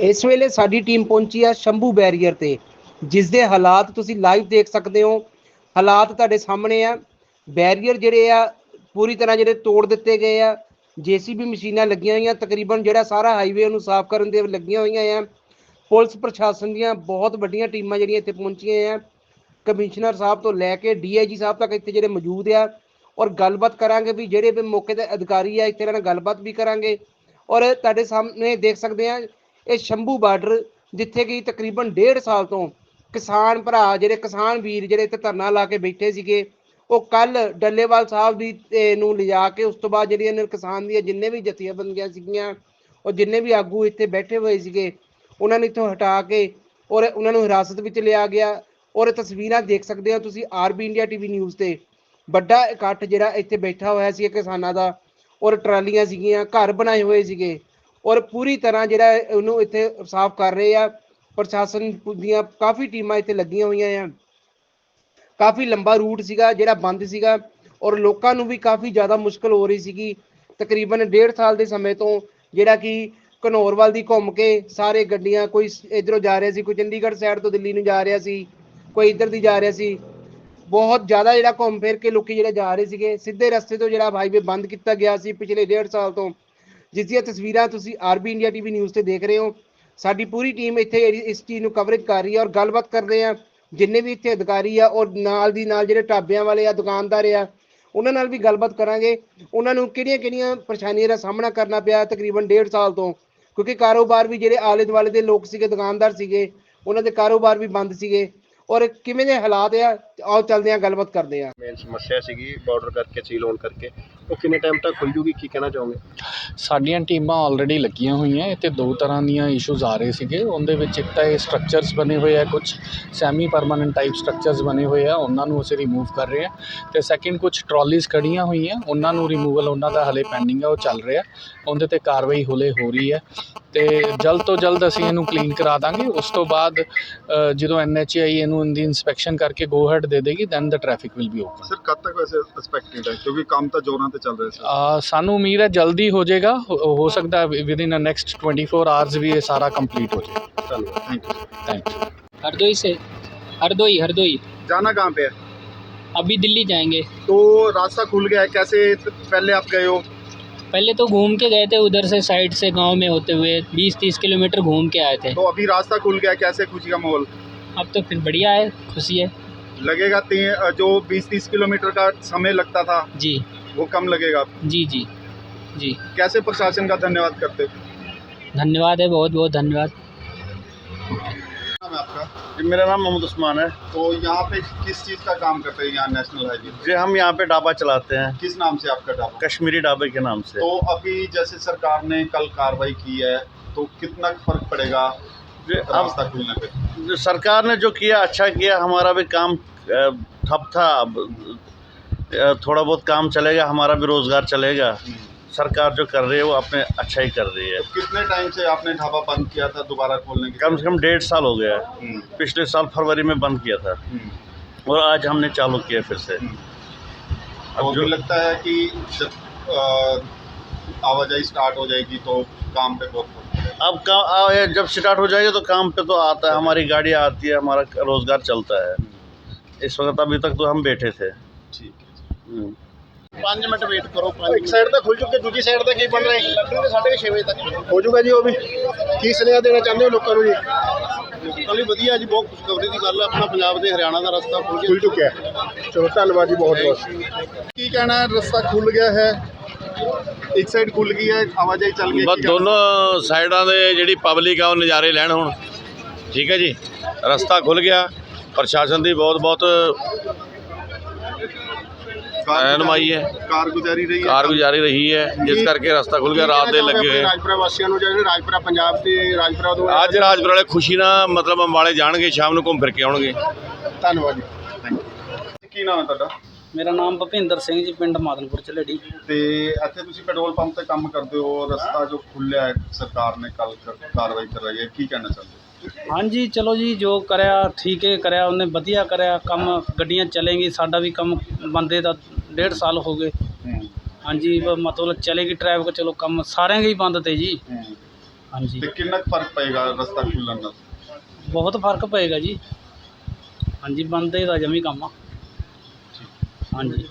ਇਸ ਵੇਲੇ ਸਾਡੀ ਟੀਮ ਪਹੁੰਚੀ ਹੈ ਸ਼ੰਭੂ ਬੈਰੀਅਰ ਤੇ, ਜਿਸ ਦੇ ਹਾਲਾਤ ਤੁਸੀਂ ਲਾਈਵ ਦੇਖ ਸਕਦੇ ਹੋ। ਹਾਲਾਤ ਤੁਹਾਡੇ ਸਾਹਮਣੇ ਆ। ਬੈਰੀਅਰ ਜਿਹੜੇ ਆ, ਪੂਰੀ ਤਰ੍ਹਾਂ ਜਿਹੜੇ ਤੋੜ ਦਿੱਤੇ ਗਏ ਆ। ਜੀਸੀਬੀ ਮਸ਼ੀਨਾਂ ਲੱਗੀਆਂ ਹੋਈਆਂ, ਤਕਰੀਬਨ ਜਿਹੜਾ ਸਾਰਾ ਹਾਈਵੇ ਉਹਨੂੰ ਸਾਫ਼ ਕਰਨ ਦੇ ਲੱਗੀਆਂ ਹੋਈਆਂ ਆ। ਪੁਲਿਸ ਪ੍ਰਸ਼ਾਸਨ ਦੀਆਂ ਬਹੁਤ ਵੱਡੀਆਂ ਟੀਮਾਂ ਜਿਹੜੀਆਂ ਇੱਥੇ ਪਹੁੰਚੀਆਂ ਆ। ਕਮਿਸ਼ਨਰ ਸਾਹਿਬ ਤੋਂ ਲੈ ਕੇ ਡੀਆਈਜੀ ਸਾਹਿਬ ਤੱਕ ਇੱਥੇ ਜਿਹੜੇ ਮੌਜੂਦ ਆ। ਔਰ ਗੱਲਬਾਤ ਕਰਾਂਗੇ ਵੀ ਜਿਹੜੇ ਵੀ ਮੌਕੇ ਦੇ ਅਧਿਕਾਰੀ ਆ, ਇੱਥੇ ਇਹਨਾਂ ਨਾਲ ਗੱਲਬਾਤ ਵੀ ਕਰਾਂਗੇ। ਔਰ ਤੁਹਾਡੇ ਸਾਹਮਣੇ ਦੇਖ ਸਕਦੇ ਆ ਇਹ ਸ਼ੰਭੂ ਬਾਰਡਰ ਜਿੱਥੇ ਕਿ ਤਕਰੀਬਨ 1.5 ਸਾਲ ਤੋਂ ਕਿਸਾਨ ਭਰਾ, ਜਿਹੜੇ ਕਿਸਾਨ ਵੀਰ ਜਿਹੜੇ ਇੱਥੇ ਧਰਨਾ ਲਾ ਕੇ ਬੈਠੇ ਸੀਗੇ, ਉਹ ਕੱਲ ਡੱਲੇਵਾਲ ਸਾਹਿਬ ਦੀ ਨੂੰ ਲਿਜਾ ਕੇ ਉਸ ਤੋਂ ਬਾਅਦ ਜਿਹੜੀਆਂ ਨੇ ਕਿਸਾਨ ਦੀਆਂ ਜਿੰਨੇ ਵੀ ਜਥੇਬੰਦੀਆਂ ਸੀਗੀਆਂ, ਉਹ ਜਿੰਨੇ ਵੀ ਆਗੂ ਇੱਥੇ ਬੈਠੇ ਹੋਏ ਸੀਗੇ, ਉਹਨਾਂ ਨੂੰ ਇੱਥੋਂ ਹਟਾ ਕੇ ਔਰ ਉਹਨਾਂ ਨੂੰ ਹਿਰਾਸਤ ਵਿੱਚ ਲਿਆ ਗਿਆ ਔਰ ਇਹ ਤਸਵੀਰਾਂ ਦੇਖ ਸਕਦੇ ਹੋ ਤੁਸੀਂ ਆਰਬੀ ਇੰਡੀਆ ਟੀਵੀ ਨਿਊਜ਼ ਤੇ। ਵੱਡਾ ਇਕੱਠ ਜਿਹੜਾ ਇੱਥੇ ਬੈਠਾ ਹੋਇਆ ਸੀ ਕਿਸਾਨਾਂ ਦਾ ਔਰ ਟਰਾਲੀਆਂ ਸੀਗੀਆਂ, ਘਰ ਬਣਾਏ ਹੋਏ ਸੀਗੇ। ਔਰ ਪੂਰੀ ਤਰ੍ਹਾਂ ਜਿਹੜਾ ਉਹਨੂੰ ਇੱਥੇ ਸਾਫ਼ ਕਰ ਰਹੇ ਆ, ਪ੍ਰਸ਼ਾਸਨ ਦੀਆਂ ਕਾਫੀ ਟੀਮਾਂ ਇੱਥੇ ਲੱਗੀਆਂ ਹੋਈਆਂ ਆ। ਕਾਫੀ ਲੰਬਾ ਰੂਟ ਸੀਗਾ, ਜਿਹੜਾ ਬੰਦ ਸੀਗਾ ਔਰ ਲੋਕਾਂ ਨੂੰ ਵੀ ਕਾਫੀ ਜ਼ਿਆਦਾ ਮੁਸ਼ਕਲ ਹੋ ਰਹੀ ਸੀਗੀ। ਤਕਰੀਬਨ 1.5 ਸਾਲ ਦੇ ਸਮੇਂ ਤੋਂ ਜਿਹੜਾ ਕਿ ਘਨੌਰ ਦੀ ਘੁੰਮ ਕੇ ਸਾਰੇ ਗੱਡੀਆਂ ਕੋਈ ਇਧਰੋਂ ਜਾ ਰਿਹਾ ਸੀ, ਕੋਈ ਚੰਡੀਗੜ੍ਹ ਸਾਈਡ ਤੋਂ ਦਿੱਲੀ ਨੂੰ ਜਾ ਰਿਹਾ ਸੀ, ਕੋਈ ਇੱਧਰ ਦੀ ਜਾ ਰਿਹਾ ਸੀ। ਬਹੁਤ ਜ਼ਿਆਦਾ ਜਿਹੜਾ ਘੁੰਮ ਫਿਰ ਕੇ ਲੋਕੀ ਜਿਹੜੇ ਜਾ ਰਹੇ ਸੀਗੇ, ਸਿੱਧੇ ਰਸਤੇ ਤੋਂ ਜਿਹੜਾ ਹਾਈਵੇ ਬੰਦ ਕੀਤਾ ਗਿਆ ਸੀ ਪਿਛਲੇ 1.5 ਸਾਲ ਤੋਂ। ਜਿਸ ਦੀਆਂ ਤਸਵੀਰਾਂ ਤੁਸੀਂ ਆਰਬੀ ਇੰਡੀਆ ਟੀਵੀ ਨਿਊਜ਼ ਤੇ ਦੇਖ ਰਹੇ ਹੋ, ਸਾਡੀ ਪੂਰੀ ਟੀਮ ਇੱਥੇ ਜਿਹੜੀ ਇਸ ਚੀਜ਼ ਨੂੰ ਕਵਰੇਜ ਕਰ ਰਹੀ ਹੈ ਔਰ ਗੱਲਬਾਤ ਕਰ ਰਹੇ ਆ ਜਿੰਨੇ ਵੀ ਇੱਥੇ ਅਧਿਕਾਰੀ ਆ ਔਰ ਨਾਲ ਦੀ ਨਾਲ ਜਿਹੜੇ ਢਾਬਿਆਂ ਵਾਲੇ ਆ, ਦੁਕਾਨਦਾਰ ਆ, ਉਹਨਾਂ ਨਾਲ ਵੀ ਗੱਲਬਾਤ ਕਰਾਂਗੇ। ਉਹਨਾਂ ਨੂੰ ਕਿਹੜੀਆਂ-ਕਿਹੜੀਆਂ ਪਰੇਸ਼ਾਨੀਆਂ ਦਾ ਸਾਹਮਣਾ ਕਰਨਾ ਪਿਆ ਤਕਰੀਬਨ 1.5 ਸਾਲ ਤੋਂ, ਕਿਉਂਕਿ ਕਾਰੋਬਾਰ ਵੀ ਜਿਹੜੇ ਆਲੇ ਦੁਆਲੇ ਦੇ ਲੋਕ ਸੀਗੇ, ਦੁਕਾਨਦਾਰ ਸੀਗੇ, ਉਹਨਾਂ ਦੇ ਕਾਰੋਬਾਰ ਵੀ ਬੰਦ ਸੀਗੇ। ਔਰ ਕਿਵੇਂ ਦੇ ਹਾਲਾਤ ਆ ਆਓ ਚੱਲਦੇ ਆ ਗੱਲਬਾਤ ਕਰਦੇ ਆ ਮੇਨ ਸਮੱਸਿਆ ਸੀਗੀ ਬਾਰਡਰ ਕਰਕੇ ਸੀਲ ਹੋਣ ਕਰਕੇ। ਉਹ ਕਿੰਨੇ ਟਾਈਮ ਤੱਕ ਖੁੱਲ ਜੂਗੀ ਕੀ ਕਹਿਣਾ ਚਾਹੋਗੇ? ਸਾਡੀਆਂ ਟੀਮਾਂ ਆਲਰੇਡੀ ਲੱਗੀਆਂ ਹੋਈਆਂ ਇੱਥੇ ਦੋ ਤਰ੍ਹਾਂ ਦੀਆਂ ਇਸ਼ੂਜ਼ ਆ ਰਹੇ ਸੀਗੇ। ਉਹਦੇ ਵਿੱਚ ਇੱਕ ਤਾਂ ਇਹ ਸਟਰਕਚਰਸ ਬਣੇ ਹੋਏ ਆ ਕੁਝ ਸੈਮੀ ਪਰਮਾਨੈਂਟ ਟਾਈਪ ਸਟਰਕਚਰਸ ਬਣੇ ਹੋਏ ਆ ਉਹਨਾਂ ਨੂੰ ਅਸੀਂ ਰਿਮੂਵ ਕਰ ਰਹੇ ਆ ਤੇ ਸੈਕਿੰਡ ਕੁਝ ਟਰਾਲੀਜ਼ ਖੜੀਆਂ ਹੋਈਆਂ ਉਹਨਾਂ ਨੂੰ ਰਿਮੂਵਲ ਉਹਨਾਂ ਦਾ ਹਲੇ ਪੈਂਡਿੰਗ ਆ ਉਹ ਚੱਲ ਰਿਹਾ। ਉਹਦੇ ਤੇ ਕਾਰਵਾਈ ਹੁਲੇ ਹੋ ਰਹੀ ਹੈ ਤੇ ਜਲਦ ਤੋਂ ਜਲਦ ਅਸੀਂ ਇਹਨੂੰ ਕਲੀਨ ਕਰਾ ਦਾਂਗੇ। ਉਸ ਤੋਂ ਬਾਅਦ ਜਦੋਂ ਐਨਐਚਆਈ ਇਹਨੂੰ ਇਹਦੀ ਇਨਸਪੈਕਸ਼ਨ ਕਰਕੇ ਗੋ ਹੈਡ ਦੇ ਦੇਗੀ then the traffic will be open sir ਕਦ ਤੱਕ ਵੈਸੇ ਐਕਸਪੈਕਟਡ ਹੈ ਕਿਉਂਕਿ ਕੰਮ ਤਾਂ ਜ਼ੋਰਾਂ ਤੇ ਚੱਲ ਰਿਹਾ ਸੀ ਅ, ਸਾਨੂੰ ਉਮੀਦ ਹੈ ਜਲਦੀ ਹੋ ਜਾਏਗਾ ਹੋ ਹੋ ਸਕਦਾ ਵਿਦ ਇਨ ਨੈਕਸਟ 24 ਆਵਰਸ ਵੀ ਇਹ ਸਾਰਾ ਕੰਪਲੀਟ ਹੋ ਜਾਏ ਧੰਨਵਾਦ thank you thank you Hardoi से हरदोई हरदोई जाना कहाँ पे है अभी दिल्ली जाएंगे तो रास्ता खुल गया है कैसे पहले आप गए हो पहले तो घूम के गए थे उधर से साइड से गांव में होते हुए 20-30 किलोमीटर घूम के आए थे तो अभी रास्ता खुल गया है, कैसे खुशी का माहौल अब तो फिर बढ़िया है खुशी है लगेगा जो 20-30 किलोमीटर का समय लगता था जी। वो कम लगेगा? जी जी जी। कैसे प्रशासन का धन्यवाद करते हो? धन्यवाद है बहुत बहुत धन्यवाद। नाम है आपका? जी मेरा नाम मोहम्मद उस्मान है। तो यहाँ पे किस चीज़ का काम करते हैं यहाँ नेशनल हाईवे जी हम यहाँ पे ढाबा चलाते हैं। किस नाम से आपका ढाबा? कश्मीरी ढाबे के नाम से। तो अभी जैसे सरकार ने कल कार्रवाई की है तो कितना फ़र्क पड़ेगा जी, अब रास्ता खुलने पे? सरकार ने जो किया अच्छा किया हमारा भी काम ठप था अब थोड़ा बहुत काम चलेगा हमारा भी रोज़गार चलेगा। सरकार जो कर रही है वो अपने अच्छा ही कर रही है। तो कितने टाइम से आपने ढाबा बंद किया था दोबारा खोलने के कम से कम डेढ़ साल हो गया। है हम्म, पिछले साल फरवरी में बंद किया था। हम्म। और आज हमने चालू किया फिर से। तो अब जो लगता है कि जब आवाजाही स्टार्ट हो जाएगी तो काम पे बहुत अब काम जब स्टार्ट हो जाएगा तो काम पे तो आता है हमारी गाड़ी आती है हमारा रोज़गार चलता है। इस वक्त अभी तक तो हम बैठे थे ठीक है हम्म। 5 ਮਿੰਟ ਵੇਟ ਕਰੋ ਇੱਕ ਸਾਈਡ ਤਾਂ ਖੁੱਲ ਚੁੱਕੇ ਦੂਜੀ ਸਾਈਡ ਦਾ ਕੀ ਬਣ ਰਿਹਾ ਹੈ ਲੱਗਣਗੇ 6:30 ਵਜੇ ਤੱਕ ਹੋ ਜਾਊਗਾ ਜੀ ਉਹ ਵੀ ਕੀ ਸੁਨੇਹਾ ਦੇਣਾ ਚਾਹੁੰਦੇ ਹੋ ਲੋਕਾਂ ਨੂੰ ਜੀ ਚਲੋ ਵਧੀਆ ਜੀ ਬਹੁਤ ਖੁਸ਼ਖਬਰੀ ਦੀ ਗੱਲ ਹੈ ਆਪਣਾ ਪੰਜਾਬ ਦੇ ਹਰਿਆਣਾ ਦਾ ਰਸਤਾ ਖੁੱਲ ਖੁੱਲ ਚੁੱਕਿਆ ਹੈ ਚਲੋ ਧੰਨਵਾਦ ਜੀ ਬਹੁਤ ਬਹੁਤ ਕੀ ਕਹਿਣਾ ਹੈ ਰਸਤਾ ਖੁੱਲ ਗਿਆ ਹੈ ਇੱਕ ਸਾਈਡ ਖੁੱਲ ਗਈ ਹੈ ਆਵਾਜਾਈ ਚੱਲ ਗਈ ਹੈ, ਬਸ ਕੀ ਕਹਿਣਾ? ਦੋਨੋਂ ਸਾਈਡਾਂ ਦੇ ਜਿਹੜੀ ਪਬਲਿਕ ਆ ਉਹ ਨਜ਼ਾਰੇ ਲੈਣ ਹੁਣ ਠੀਕ ਹੈ ਜੀ ਰਸਤਾ ਖੁੱਲ ਗਿਆ ਪ੍ਰਸ਼ਾਸਨ ਦੀ ਬਹੁਤ ਬਹੁਤ ਕਾਰਗੁਜ਼ਾਰੀ ਰਹੀ ਹੈ। ਕਾਰਗੁਜ਼ਾਰੀ ਰਹੀ ਹੈ। ਜਿਸ ਕਰਕੇ ਰਸਤਾ ਖੁੱਲ ਗਿਆ ਰਾਤ ਦੇ ਲੱਗੇ ਹੋਏ। ਰਾਜਪੁਰਾ ਵਾਸੀਆਂ ਨੂੰ ਜਿਹੜੇ ਰਾਜਪੁਰਾ ਪੰਜਾਬ ਤੇ ਰਾਜਪੁਰਾ ਤੋਂ ਅੱਜ ਰਾਜਪੁਰਾ ਵਾਲੇ ਖੁਸ਼ੀ ਨਾਲ ਮਤਲਬ ਅੰਬਾਲੇ ਜਾਣਗੇ ਸ਼ਾਮ ਨੂੰ ਘੁੰਮ ਫਿਰ ਕੇ ਆਉਣਗੇ। ਧੰਨਵਾਦ ਜੀ। ਕੀ ਨਾਮ ਹੈ ਤੁਹਾਡਾ? ਮੇਰਾ ਨਾਮ ਭਪਿੰਦਰ ਸਿੰਘ ਜੀ ਪਿੰਡ ਮਾਦਨਪੁਰ ਚਲੇੜੀ ਤੇ ਇੱਥੇ ਤੁਸੀਂ ਪੈਟਰੋਲ ਪੰਪ ਤੇ ਕੰਮ ਕਰਦੇ ਹੋ ਰਸਤਾ ਜੋ ਖੁੱਲਿਆ ਹੈ ਸਰਕਾਰ ਨੇ ਕੱਲ ਕਾਰਵਾਈ ਕਰ ਹੈ ਕੀ ਕਹਿਣਾ ਚਾਹੁੰਦੇ ਹਾਂਜੀ ਚਲੋ ਜੀ ਜੋ ਕਰਿਆ ਠੀਕ ਹੈ ਕਰਿਆ ਉਹਨੇ ਵਧੀਆ ਕਰਿਆ ਕੰਮ ਗੱਡੀਆਂ ਚੱਲੇਗੀ ਸਾਡਾ ਵੀ ਕੰਮ ਬੰਦੇ ਦਾ ਡੇਢ ਸਾਲ ਹੋ ਗਏ। ਹਾਂਜੀ ਬ- ਮਤਲਬ ਚਲੇਗੀ ਟ੍ਰੈਫਿਕ ਚਲੋ ਕੰਮ ਸਾਰਿਆਂ ਦੇ ਹੀ ਬੰਦ ਤੇ ਜੀ। ਹਾਂਜੀ। ਤੇ ਕਿੰਨਾ ਕੁ ਫ਼ਰਕ ਪਏਗਾ ਰਸਤਾ ਖੁੱਲਣ ਨਾਲ ਬਹੁਤ ਫ਼ਰਕ ਪਏਗਾ ਜੀ। ਹਾਂਜੀ ਬੰਦੇ ਦਾ ਜਮੀ ਕੰਮ ਆ। ਹਾਂਜੀ।